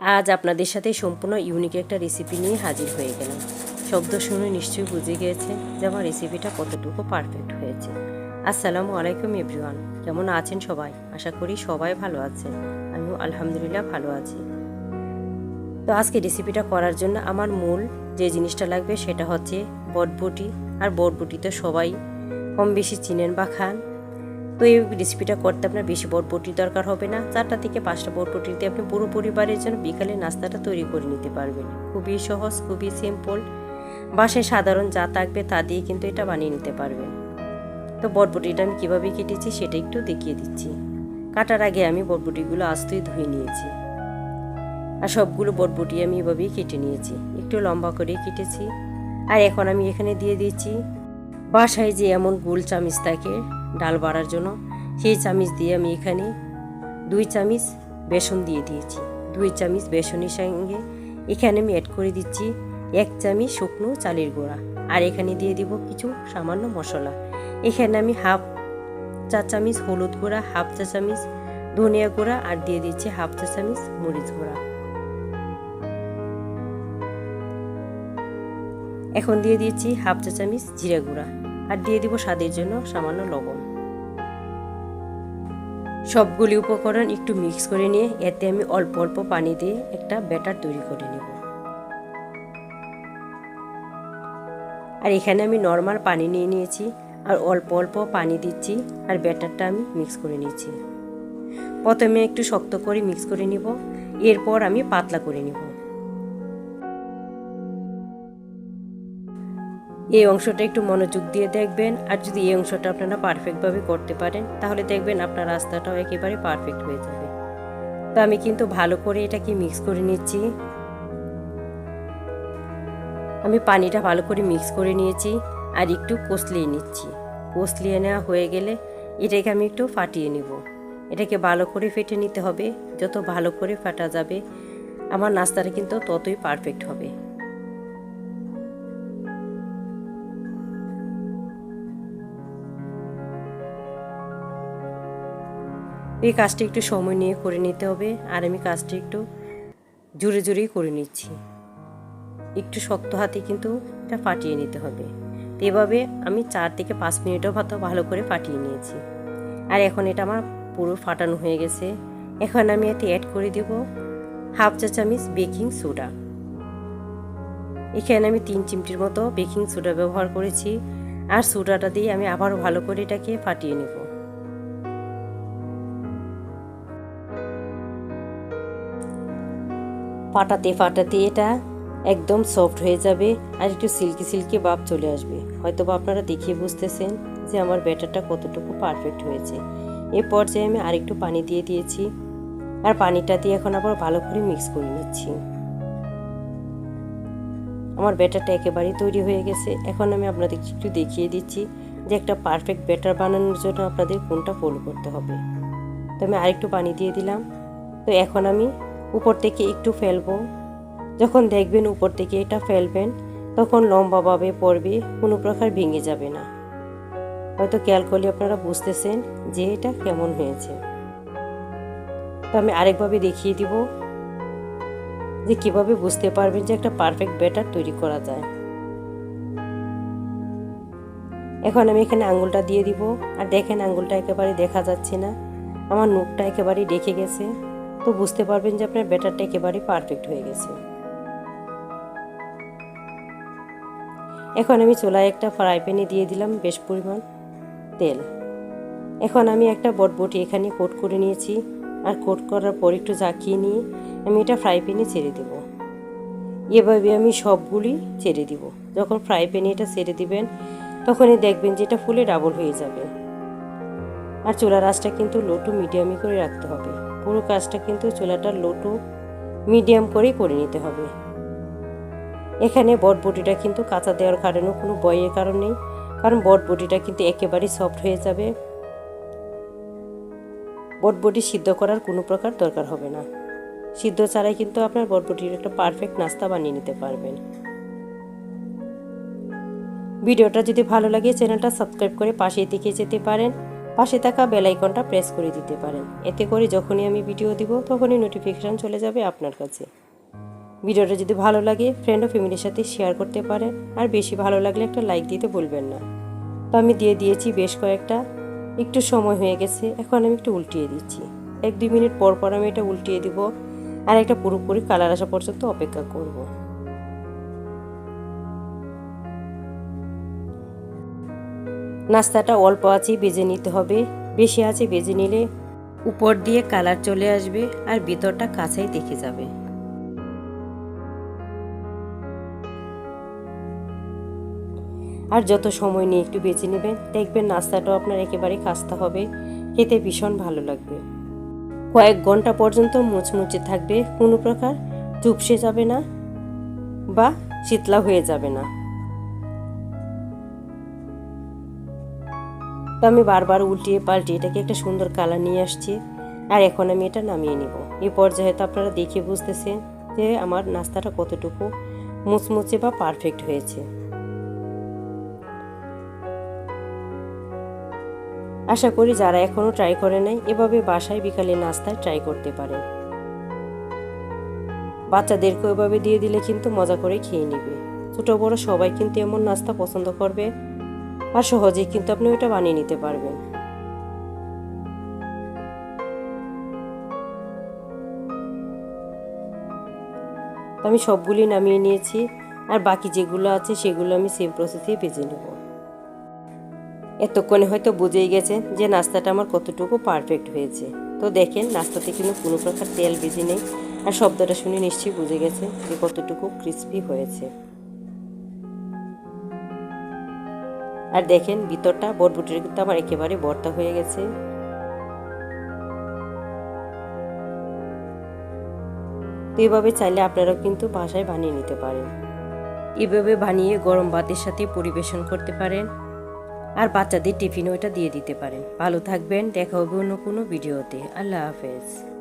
আজ আপনাদের সাথে সম্পূর্ণ ইউনিক একটা রেসিপি নিয়ে হাজির হয়ে গেলাম। শব্দ শুনে নিশ্চয়ই বুঝে গিয়েছে যে আমার রেসিপিটা কতটুকু পারফেক্ট হয়েছে। আসসালামু আলাইকুম এভরিওয়ান কেমন আছেন সবাই? আশা করি সবাই ভালো আছেন। আমিও আলহামদুলিল্লাহ ভালো আছি। তো আজকে রেসিপিটা করার জন্য আমার মূল যে জিনিসটা লাগবে সেটা হচ্ছে বটবটি। আর বটবটি তো সবাই কম বেশি চিনেন বা খান। তো এই রেসিপিটা করতে আপনার বেশি বটবটির দরকার হবে না। চারটা থেকে পাঁচটা বটবটি দিয়ে আপনি পুরো পরিবারের জন্য বিকালে নাস্তাটা তৈরি করে নিতে পারবেন। খুবই সহজ, খুবই সিম্পল বাসায় সাধারণ যা থাকবে তা দিয়ে কিন্তু এটা বানিয়ে নিতে পারবেন। তো বটবটিটা আমি কীভাবে কেটেছি সেটা একটু দেখিয়ে দিচ্ছি। কাটার আগে আমি বটবটিগুলো আস্তই ধুয়ে নিয়েছি। আর সবগুলো বটবটি আমি এভাবেই কেটে নিয়েছি। একটু লম্বা করে কেটেছি। আর এখন আমি এখানে দিয়ে দিচ্ছি বাসায় যে এমন গোল চামিচ থাকে ডাল বাড়ার জন্য। সেই চামিচ দিয়ে আমি এখানে দুই চামিচ বেসন দিয়ে দিয়েছি। দুই চামিচ বেসনের সঙ্গে এখানে আমি অ্যাড করে দিচ্ছি এক চামিচ শুকনো চালের গুঁড়া। আর এখানে দিয়ে দিব কিছু সামান্য মশলা। এখানে আমি হাফ চা চামিচ হলুদ গুঁড়া, হাফ চা চামিচ ধনিয়া গুঁড়া আর দিয়ে দিচ্ছি হাফ চা চামিচ মরিচ গুঁড়া। এখন দিয়ে দিয়েছি হাফ চা চামিচ জিরা গুঁড়া। আর দিয়ে দিব স্বাদের জন্য সামান্য লবণ। সবগুলি উপকরণ একটু মিক্স করে নিয়ে এতে আমি অল্প অল্প পানি দিয়ে একটা ব্যাটার তৈরি করে নেব। আর এখানে আমি নর্মাল পানি নিয়ে নিয়েছি আর অল্প অল্প পানি দিচ্ছি আর ব্যাটারটা আমি মিক্স করে নিয়েছি। প্রথমে একটু শক্ত করে মিক্স করে নিব, এরপর আমি পাতলা করে নিব। এই অংশটা একটু মনোযোগ দিয়ে দেখবেন, আর যদি এই অংশটা আপনারা পারফেক্টভাবে করতে পারেন, তাহলে দেখবেন আপনার রাস্তাটাও একেবারে পারফেক্ট হয়ে যাবে। তো আমি কিন্তু ভালো করে এটাকে মিক্স করে নিচ্ছি। আমি পানিটা ভালো করে মিক্স করে নিয়েছি, আর একটু কষলিয়ে নিচ্ছি। কষলিয়ে নেওয়া হয়ে গেলে এটাকে আমি একটু ফাটিয়ে নিব। এটাকে ভালো করে ফেটে নিতে হবে। যত ভালো করে ফাটা যাবে, আমার নাস্তাটা কিন্তু ততই পারফেক্ট হবে। এই কাজটি একটু সময় নিয়ে করে নিতে হবে আর আমি কাজটি একটু জোরে জোরেই করে নিচ্ছি। একটু শক্ত হাতে কিন্তু এটা ফাটিয়ে নিতে হবে। তো এভাবে আমি চার থেকে পাঁচ মিনিটও ভাত ভালো করে ফাটিয়ে নিয়েছি। আর এখন এটা আমার পুরো ফাটানো হয়ে গেছে। এখন আমি এতে অ্যাড করে দেব হাফ চা চামিচ বেকিং সোডা এখানে আমি তিন চিমটির মতো বেকিং সোডা ব্যবহার করেছি। আর সোডাটা দিয়ে আমি আবারও ভালো করে এটাকে ফাটিয়ে নেব। ফাটাতে ফাটাতে এটা একদম সফট হয়ে যাবে আর একটু সিল্কি সিল্কি ভাব চলে আসবে। হয়তো বা আপনারা দেখিয়ে বুঝতেছেন যে আমার ব্যাটারটা কতটুকু পারফেক্ট হয়েছে। এ পর্যায়ে আমি আরেকটু পানি দিয়ে দিয়েছি আর পানিটা দিয়ে এখন আবার ভালো করে মিক্স করে নিচ্ছি। আমার ব্যাটারটা একেবারেই তৈরি হয়ে গেছে। এখন আমি আপনাদের একটু দেখিয়ে দিচ্ছি যে একটা পারফেক্ট ব্যাটার বানানোর জন্য আপনাদের কোনটা ফলো করতে হবে। তো আমি আরেকটু পানি দিয়ে দিলাম। তো এখন আমি উপর থেকে একটু ফেলব। যখন দেখবেন উপর থেকে এটা ফেলবেন, তখন লম্বাভাবে পড়বে, কোনো প্রকার ভেঙে যাবে না। হয়তো খেয়াল করলে আপনারা বুঝতেছেন যে এটা কেমন হয়েছে। তো আমি আরেকভাবে দেখিয়ে দিব যে কীভাবে বুঝতে পারবেন যে একটা পারফেক্ট ব্যাটার তৈরি করা যায়। এখন আমি এখানে আঙুলটা দিয়ে দিব। আর দেখেন আঙ্গুলটা একেবারে দেখা যাচ্ছে না। আমার নোখটা একেবারেই ডেকে গেছে। তো বুঝতে পারবেন যে আপনার ব্যাটারটা একেবারে পারফেক্ট হয়ে গেছে। এখন আমি চুলায় একটা ফ্রাই প্যানে দিয়ে দিলাম, বেশ পরিমাণ তেল। এখন আমি একটা বটবটি এখানে কোট করে নিয়েছি, আর কোট করার পর একটু জাকিয়ে নিয়ে আমি এটা ফ্রাই প্যানে ছেড়ে দেব। এভাবে আমি সবগুলি ছেড়ে দিব। যখন ফ্রাই প্যানে এটা ছেড়ে দিবেন, তখনই দেখবেন যে এটা ফুলে ডাবল হয়ে যাবে। আর চুলার আঁচটা কিন্তু লো টু মিডিয়ামই করে রাখতে হবে। পুরো কাজটা কিন্তু চুলাটা লো টু মিডিয়াম করেই করে নিতে হবে। এখানে বটবটিটা কিন্তু কাঁচা দেওয়ার কারণেও কোনো বয়ের কারণ নেই, কারণ বটবটিটা কিন্তু একেবারেই সফট হয়ে যাবে। বটবটি সিদ্ধ করার কোনো প্রকার দরকার হবে না। সিদ্ধ ছাড়াই কিন্তু আপনার বটবটির একটা পারফেক্ট নাস্তা বানিয়ে নিতে পারবেন। ভিডিওটা যদি ভালো লাগে, চ্যানেলটা সাবস্ক্রাইব করে পাশেই দেখে যেতে পারেন। পাশে থাকা বেল আইকনটা প্রেস করে দিতে পারেন। এতে করে যখনই আমি ভিডিও দিব, তখনই নোটিফিকেশান চলে যাবে আপনার কাছে। ভিডিওটা যদি ভালো লাগে ফ্রেন্ড ও ফ্যামিলির সাথে শেয়ার করতে পারেন, আর বেশি ভালো লাগলে একটা লাইক দিতে বলবেন না। তো আমি দিয়ে দিয়েছি বেশ কয়েকটা। একটু সময় হয়ে গেছে, এখন আমি একটু উল্টিয়ে দিচ্ছি। এক দুই মিনিট পর পর আমি এটা উল্টিয়ে দিব, আর একটা পুরোপুরি কালার আসা পর্যন্ত অপেক্ষা করব। নাস্তাটা অল্প আছে বেজে নিতে হবে। বেশি আছে বেজে নিলে উপর দিয়ে কালার চলে আসবে আর ভিতরটা কাঁচাই দেখে যাবে। আর যত সময় নিয়ে একটু বেছে নেবেন, দেখবেন নাস্তাটাও আপনার একেবারে খাস্তা হবে। খেতে ভীষণ ভালো লাগবে। কয়েক ঘণ্টা পর্যন্ত মুচমুচে থাকবে কোনো প্রকার, চুপসে যাবে না বা শীতলা হয়ে যাবে না। তো আমি বারবার উল্টিয়ে পাল্টে এটাকে একটা সুন্দর কালার নিয়ে আসছি। আর এখন আমি এটা নামিয়ে নিব। এই পর্যায়ে তো আপনারা দেখে বুঝতেছেন যে আমার নাস্তাটা কতটুকু মুচমুচে বা পারফেক্ট হয়েছে। আশা করি যারা এখনও ট্রাই করে নাই, এভাবে বাসায় বিকালে নাস্তায় ট্রাই করতে পারেন। বাচ্চাদেরকে এভাবে দিয়ে দিলে কিন্তু মজা করে খেয়ে নেবে। ছোট বড় সবাই কিন্তু এমন নাস্তা পছন্দ করবে আর সহজেই কিন্তু আপনি ওইটা বানিয়ে নিতে পারবেন। আমি সবগুলি নামিয়ে নিয়েছি, আর বাকি যেগুলো আছে সেগুলো আমি সেম প্রসেসে ভেজে নেব। এতক্ষণে হয়তো বুঝেই গেছেন যে নাস্তাটা আমার কতটুকু পারফেক্ট হয়েছে। তো দেখেন, নাস্তাতে কিন্তু কোনো প্রকার তেল, বেজে নেই, আর শব্দটা শুনে নিশ্চয়ই বুঝে গেছে যে কতটুকু ক্রিস্পি হয়েছে। আর দেখেন, ভিতরটা বটবুটির কিন্তু আমার একেবারে বর্তা হয়ে গেছে। তো এভাবে চাইলে আপনারাও কিন্তু বাসায় বানিয়ে নিতে পারেন। এভাবে বানিয়ে গরম ভাতের সাথে পরিবেশন করতে পারেন। আর বাচ্চাদের টিফিনও এটা দিয়ে দিতে পারেন। ভালো থাকবেন, দেখা হবে অন্য কোনো ভিডিওতে। আল্লাহ হাফেজ।